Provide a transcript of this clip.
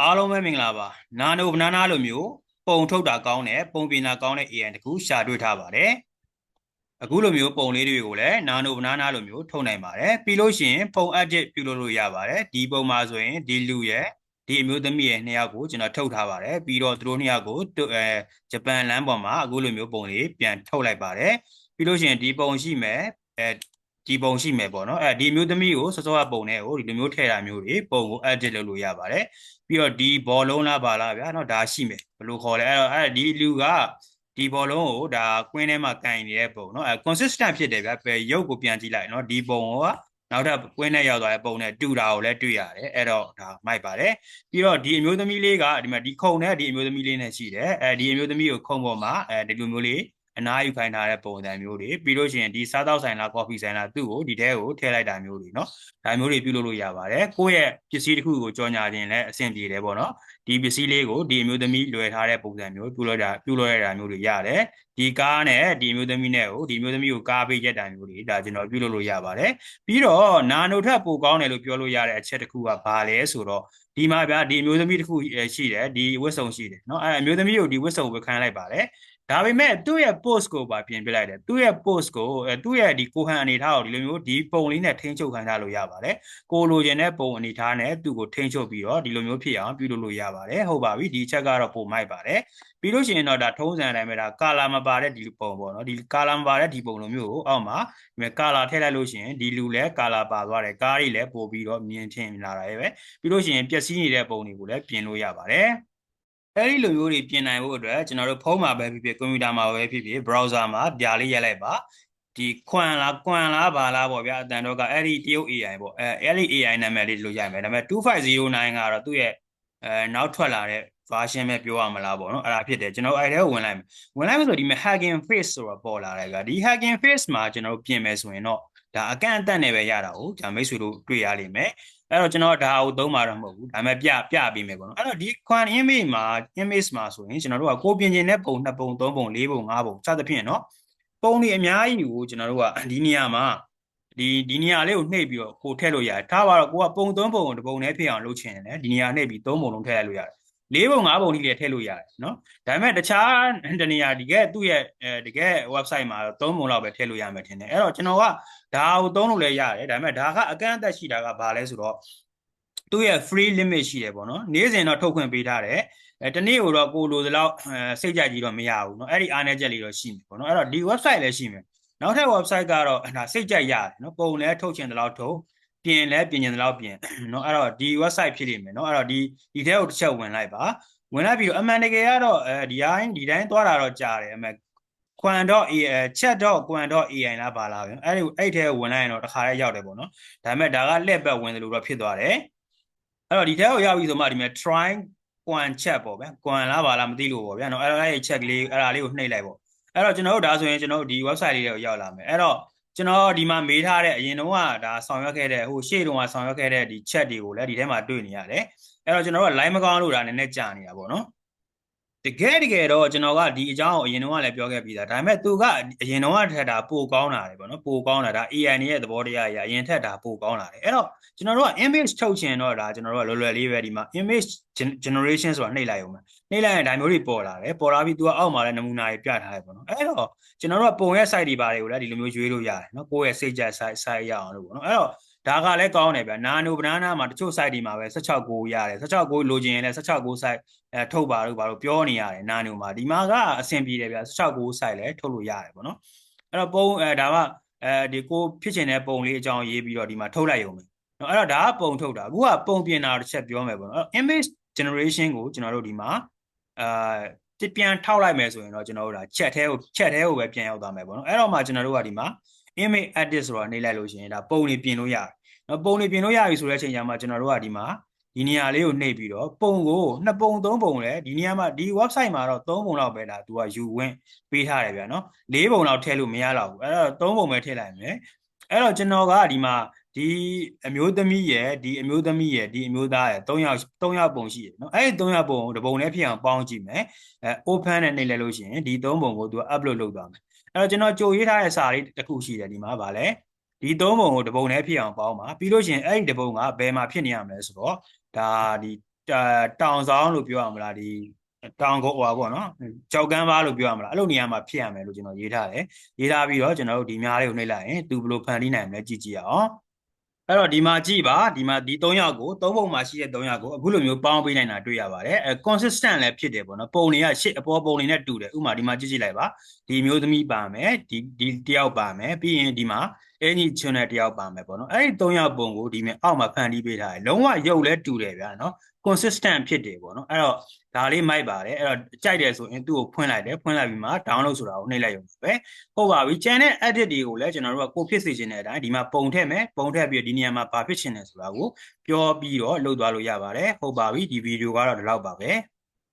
အားလုံးပဲမင်္ဂလာပါနာနိုဘနာနာလိုမျိုးပုံထုတ်တာကောင်းတဲ့ပုံပြင်တာကောင်းတဲ့ AI တခုရှာတွေ့ထားပါတယ်အခုလိုမျိုးပုံလေးတွေကိုလည်းနာနိုဘနာနာလိုမျိုးထုတ်နိုင်ပါတယ်ပြီးလို့ရှိရင်ပုံ edit ပြုလုပ်လို့ရပါတယ်ဒီပုံမှာဆိုရင်ဒီလူရဲ့ဒီအမျိုးသမီးရဲ့နှစ်ယောက်ကိုကျွန်တော်ထုတ်ထားပါတယ်ပြီးတော့သူတို့နှစ်ယောက်ကိုအဲဂျပန်လမ်းပေါ်မှာအခုလိုမျိုးပုံလေးပြန်ထုတ်လိုက်ပါတယ်ပြီးလို့ရှိရင်ဒီပုံရှိမယ်အဲဒီပုံရှိမယ်ပေါ့နော်အဲဒီမျိုးသမီးကိုစောစောကပုံနဲ့ကိုဒီလိုမျိုးထည့်တာမျိုးတွေပုံကို edit လုပ်လို့ရပါတယ် ပြီးတော့ဒီဘောလုံးလားပါလားဗျာနော်ဒါရှိမယ်ဘယ်လိုခေါ်လဲအဲ့တော့အဲဒီလူကဒီဘောလုံးကိုဒါကွင်းထဲမှာကင်နေတဲ့ပုံနော်အဲ consistent ဖြစ်တယ်ဗျာပဲရုပ်ကိုပြန်ကြည့်လိုက်နော်ဒီပုံကနောက်ထပ်ကွင်းထဲရောက်သွားတဲ့ပုံနဲ့တူတာကိုလည်းတွေ့ရတယ်အဲ့တော့ဒါမိုက်ပါတယ်ပြီးတော့ဒီအမျိုးသမီးလေးကဒီမှာဒီခုံနဲ့ဒီအမျိုးသမီးလေးနဲ့ရှိတယ်အဲဒီအမျိုးသမီးကိုခုံပေါ်မှာအဲဒီလိုမျိုးလေး အနားယူခိုင်းထားတဲ့ပုံစံမျိုးတွေပြီးလို့ရှိရင်ဒီစားတောက်ဆိုင်လားကော်ဖီဆိုင်လားသူ့ကိုဒီထဲကိုထည့်လိုက်တာမျိုးတွေเนาะဒါမျိုးတွေပြုလုပ်လို့ရပါတယ်ကိုယ့်ရဲ့ပစ္စည်းတစ်ခုကိုကြော်ညာခြင်းလည်းအဆင်ပြေတယ်ပေါ့เนาะဒီပစ္စည်းလေးကိုဒီအမျိုးသမီးလွယ်ထားတဲ့ပုံစံမျိုးပြုလုပ်တာပြုလုပ်ရတာမျိုးတွေရတယ်ဒီကားနဲ့ဒီအမျိုးသမီးနဲ့ကိုဒီအမျိုးသမီးကိုကားပေးရက်တာမျိုးတွေဒါကျွန်တော်ပြုလုပ်လို့ရပါတယ်ပြီးတော့နာနိုထက်ပိုကောင်းတယ်လို့ပြောလို့ရတဲ့အချက်တစ်ခုကဘာလဲဆိုတော့ဒီမှာဗျာဒီအမျိုးသမီးတစ်ခုရှိတယ်ဒီဝတ်စုံရှိတယ်เนาะအဲအမျိုးသမီးကိုဒီဝတ်စုံဝတ်ခိုင်းလိုက်ပါတယ် ဒါပေမဲ့သူ့ရဲ့ post ကိုပါပြင်ပြလိုက်တယ်သူ့ရဲ့ post ကိုသူ့ရဲ့ဒီကိုဟန်အနေထားကိုဒီလိုမျိုးဒီပုံလေးနဲ့ထိန်းချုပ်ခိုင်းထားလို့ရပါတယ်ကိုလိုချင်တဲ့ပုံအနေထားနဲ့သူ့ကိုထိန်းချုပ်ပြီးတော့ဒီလိုမျိုးဖြစ်အောင်ပြုလုပ်လို့ရပါတယ်ဟုတ်ပါပြီဒီချက်ကတော့ပုံမိုက်ပါတယ်ပြီးလို့ရှိရင်တော့ဒါထုံးစံအတိုင်းပဲဒါကာလာမပါတဲ့ဒီပုံပေါ့နော်ဒီကာလာမပါတဲ့ဒီပုံလိုမျိုးကိုအောက်မှာဒီမဲ့ကာလာထည့်လိုက်လို့ရှိရင်ဒီလူလည်းကာလာပါသွားတယ်ကားတွေလည်းပို့ပြီးတော့မြင်ထင်လာတာပဲပြီးလို့ရှိရင်ပျက်စီးနေတဲ့ပုံတွေကိုလည်းပြင်လို့ရပါတယ် အဲ့ဒီလိုမျိုးတွေပြင်နိုင်ဖို့အတွက်ကျွန်တော်တို့ဖုန်းမှာပဲဖြစ်ဖြစ်ကွန်ပျူတာမှာပဲဖြစ်ဖြစ် browser မှာပြလေးရိုက်လိုက်ပါဒီခွန်လားကွန်လားဘာလားပေါ့ဗျာအတန်တော့ကအဲ့ဒီတရုတ် AI ပေါ့အဲအဲ့ဒီ AI နာမည်လေးလို့ရိုက်မယ်ဒါပေမဲ့2509ကတော့သူ့ရဲ့အဲနောက်ထွက်လာတဲ့ version ပဲပြောရမလားပေါ့နော်အဲ့ဒါဖြစ်တယ်ကျွန်တော်အဲ့ဒါကိုဝင်လိုက်မယ်ဝင်လိုက်မယ်ဆိုဒီမှာ hacking face ဆိုတာပေါ်လာတယ်ကဒီ hacking face မှာကျွန်တော်ပြင်မယ်ဆိုရင်တော့ ဒါအကန့်အသတ်နဲ့ပဲရတာကိုကျွန်တော်မိတ်ဆွေတို့တွေ့ရလိမ့်မယ်အဲ့တော့ကျွန်တော်ဒါကိုသုံးမှာတော့မဟုတ်ဘူးဒါပေမဲ့ပြပြပေးမယ်ပေါ့နော်အဲ့တော့ဒီ quant image မှာ image မှာဆိုရင်ကျွန်တော်တို့ကကိုပြင်ကျင်တဲ့ပုံ2ပုံ3ပုံ4ပုံ5ပုံစသဖြင့်နော်ပုံတွေအများကြီးကိုကျွန်တော်တို့ကဒီနေရာမှာဒီဒီနေရာလေးကိုနှိပ်ပြီးတော့ကိုထည့်လို့ရတယ်ထားပါတော့ကိုကပုံ3ပုံကိုတစ်ပုံနဲ့ဖြစ်အောင်လုပ်ချင်တယ်ဒီနေရာနှိပ်ပြီး3ပုံလုံးထည့်လိုက်လို့ရတယ် လေးပုံငါးပုံထိလည်းထည့်လို့ရတယ်နော်ဒါပေမဲ့တခြားတနေရာဒီကဲသူ့ရဲ့အဲတကယ် website မှာသုံးပုံလောက်ပဲထည့်လို့ရမယ်ထင်တယ်အဲ့တော့ကျွန်တော်ကဒါကိုသုံးလို့လည်းရတယ်ဒါပေမဲ့ဒါကအကန့်အသတ်ရှိတာကဘာလဲဆိုတော့သူ့ရဲ့ free limit ရှိတယ်ပေါ့နော်နေ့စဉ်တော့ထုတ်ခွင့်ပေးထားတယ်အဲတနေ့ကိုတော့ကိုလိုသလောက်စိတ်ကြကြီးတော့မရဘူးเนาะအဲ့ဒီအားနည်းချက်လေးတော့ရှိမယ်ပေါ့နော်အဲ့တော့ဒီ website လည်းရှိမယ်နောက်ထပ် website ကတော့ဒါစိတ်ကြရတယ်เนาะပုံလည်းထုတ်ချင်တဲ့လောက်ထုတ် ပြင်လဲပြင်ကျင်တဲ့လောက်ပြင်เนาะအဲ့တော့ဒီ website ဖြစ်နေမယ်เนาะအဲ့တော့ဒီဒီထဲကိုတစ်ချက်ဝင်လိုက်ပါဝင်လိုက်ပြီးတော့အမှန်တကယ်ကတော့အဲဒီတိုင်းဒီတိုင်းသွားတာတော့ကြားတယ်အမှန် quan.ai chat.quan.ai လားပါလားဗျအဲ့ဒီအဲ့ထဲဝင်လိုက်ရင်တော့တခါလေးရောက်တယ်ပေါ့နော်ဒါပေမဲ့ဒါကလက်ပတ်ဝင်တယ်လို့တော့ဖြစ်သွားတယ်အဲ့တော့ဒီထဲကိုရောက်ပြီဆိုမှဒီမှာ try quan chat ပေါ့ဗျ quan လားပါလားမသိလို့ပေါ့ဗျာနော်အဲ့ဒါအဲ့ check လေးအဲ့ဒါလေးကိုနှိပ်လိုက်ပေါ့အဲ့တော့ကျွန်တော်တို့ဒါဆိုရင်ကျွန်တော်တို့ဒီ website လေးတွေကိုရောက်လာမယ်အဲ့တော့ ကျွန်တော်ဒီမှာမေးထားတဲ့အရင်တုန်းကဒါဆောင်ရွက်ခဲ့တဲ့ဟိုရှေ့တုန်းကဆောင်ရွက်ခဲ့တဲ့ဒီ chat တွေကိုလည်းဒီထဲမှာတွေ့နေရတယ်အဲ့တော့ကျွန်တော်တို့က line မကောင်းလို့ဒါနည်းနည်းကြာနေတာပေါ့နော် တကယ်တကယ်တော့ကျွန်တော်ကဒီအကြောင်းကိုအရင်တုန်းကလည်းပြောခဲ့ပြီးသားဒါပေမဲ့သူကအရင်တုန်းကထက်တာပိုကောင်းလာတယ်ပေါ့နော်ပိုကောင်းလာတာ AI ရဲ့သဘောတရားအရအရင်ထက်တာပိုကောင်းလာတယ်အဲ့တော့ကျွန်တော်တို့က image ထုတ်ချင်တော့ဒါကျွန်တော်တို့ကလွယ်လွယ်လေးပဲဒီမှာ image generation ဆိုတာနှိပ်လိုက်အောင်နှိပ်လိုက်ရင်ဒါမျိုးတွေပေါ်လာတယ်ပေါ်လာပြီးသူကအောက်မှာလည်းနမူနာတွေပြထားတယ်ပေါ့နော်အဲ့တော့ကျွန်တော်တို့ကပုံရဲ့ site တွေပါတယ်ကိုလည်းဒီလိုမျိုးရွေးလို့ရတယ်နော်ကိုယ့်ရဲ့စိတ်ကြ site site ရအောင်လို့ပေါ့နော်အဲ့တော့ ဒါကလည်းကောင်းတယ်ဗျာနာနိုဘနာနာမှာတချို့ site တွေမှာပဲ16ကိုရတယ်16ကိုလိုချင်ရင်လည်း16ကို site အဲထုတ်ပါလို့ဘာလို့ပြောနေရတယ်နာနိုမှာဒီမှာကအဆင်ပြေတယ်ဗျာ16ကို site လည်းထုတ်လို့ရတယ်ပေါ့နော်အဲ့တော့ပုံအဲဒါကအဲဒီကိုဖြစ်ချင်တဲ့ပုံလေးအကြောင်းရေးပြီးတော့ဒီမှာထုတ်လိုက်ရုံပဲနော်အဲ့တော့ဒါကပုံထုတ်တာအခုကပုံပြင်တာတစ်ချက်ပြောမယ်ပေါ့နော် image generation ကိုကျွန်တော်တို့ဒီမှာအာပြန်ထောက်လိုက်မယ်ဆိုရင်တော့ကျွန်တော်တို့ဒါ chat ထဲကို chat ထဲကိုပဲပြန်ရောက်သွားမယ်ပေါ့နော်အဲ့တော့မှကျွန်တော်တို့ကဒီမှာ image edit ဆိုတာနှိပ်လိုက်လို့ရှိရင်ဒါပုံတွေပြင်လို့ရတယ်နော်ပုံတွေပြင်လို့ရပြီဆိုတဲ့အချိန်ကျမှကျွန်တော်တို့ကဒီမှာဒီနေရာလေးကိုနှိပ်ပြီးတော့ပုံကိုနှစ်ပုံသုံးပုံလဲဒီနေရာမှာဒီ website မှာတော့သုံးပုံလောက်ပဲဒါသူကယူဝင်ပေးထားတယ်ဗျာနော်လေးပုံလောက်ထည့်လို့မရတော့ဘူးအဲ့တော့သုံးပုံပဲထည့်လိုက်မယ်အဲ့တော့ကျွန်တော်ကဒီမှာဒီအမျိုးသမီးရဲ့ဒီအမျိုးသမီးရဲ့ဒီအမျိုးသားရဲ့၃ယောက်၃ယောက်ပုံရှိတယ်နော်အဲ့ဒီ၃ယောက်ပုံကိုတပုံနဲ့ဖြစ်အောင်ပေါင်းကြည့်မယ်အဲ open နဲ့နှိပ်လိုက်လို့ရှိရင်ဒီ၃ပုံကိုသူက upload လုပ်သွားမယ် အဲ့တော့ကျွန်တော်ကြိုရေးထားတဲ့စာလေးတစ်ခုရှိတယ်ဒီမှာဗာလဲဒီသုံးပုံကိုတပုံနဲ့ဖြစ်အောင်ပေါင်းပါပြီးလို့ရှိရင်အဲ့ဒီတပုံကဘယ်မှာဖြစ်နေရမလဲဆိုတော့ဒါဒီတာတောင်ဆောင်လို့ပြောရမလားဒီတောင်ကိုဟွာပေါ့နော်ကြောက်ကမ်းပါလို့ပြောရမလားအဲ့လိုနေရာမှာဖြစ်ရမယ်လို့ကျွန်တော်ရေးထားတယ်ရေးထားပြီးတော့ကျွန်တော်တို့ဒီများလေးကိုနှိပ်လိုက်ရင်သူဘယ်လိုဖန်တီးနိုင်မလဲကြည့်ကြည့်ရအောင် အဲ့တော့ဒီမှာကြည့်ပါဒီမှာဒီ၃ယောက်ကို၃ပုံမှာရှိတဲ့၃ယောက်ကိုအခုလိုမျိုးပေါင်းပေးနိုင်တာတွေ့ရပါတယ်အဲ consistent လည်းဖြစ်တယ်ပေါ့နော်ပုံတွေကရှစ်အပေါ်ပုံတွေနဲ့တူတယ်ဥပမာဒီမှာကြည့်ကြည့်လိုက်ပါဒီမျိုးသမီးပါမယ်ဒီဒီတယောက်ပါမယ်ပြီးရင်ဒီမှာ အင်ကြီးချွန်းတဲ့တယောက်ပါမယ်ပေါ့နော်အဲ့ဒီ၃ယောက်ပုံကိုဒီမှာအောက်မှာဖန်တီးပေးထားတယ်လုံးဝရုပ်လည်းတူတယ်ဗျာနော် consistent ဖြစ်တယ်ပေါ့နော်အဲ့တော့ဒါလေးမိုက်ပါတယ်အဲ့တော့ကြိုက်တယ်ဆိုရင်သူ့ကိုဖွင့်လိုက်တယ်ဖွင့်လိုက်ပြီးမှ download ဆိုတာကိုနှိပ်လိုက်ရုံပဲဟုတ်ပါပြီကျန်တဲ့ edit တွေကိုလည်းကျွန်တော်တို့ကကိုဖြစ်စေချင်တဲ့အတိုင်းဒီမှာပုံထည့်မယ်ပုံထည့်ပြီးတော့ဒီနေရာမှာဘာဖြစ်ချင်တယ်ဆိုတာကိုပြောပြီးတော့လုပ်သွားလို့ရပါတယ်ဟုတ်ပါပြီဒီဗီဒီယိုကတော့ဒီလောက်ပါပဲ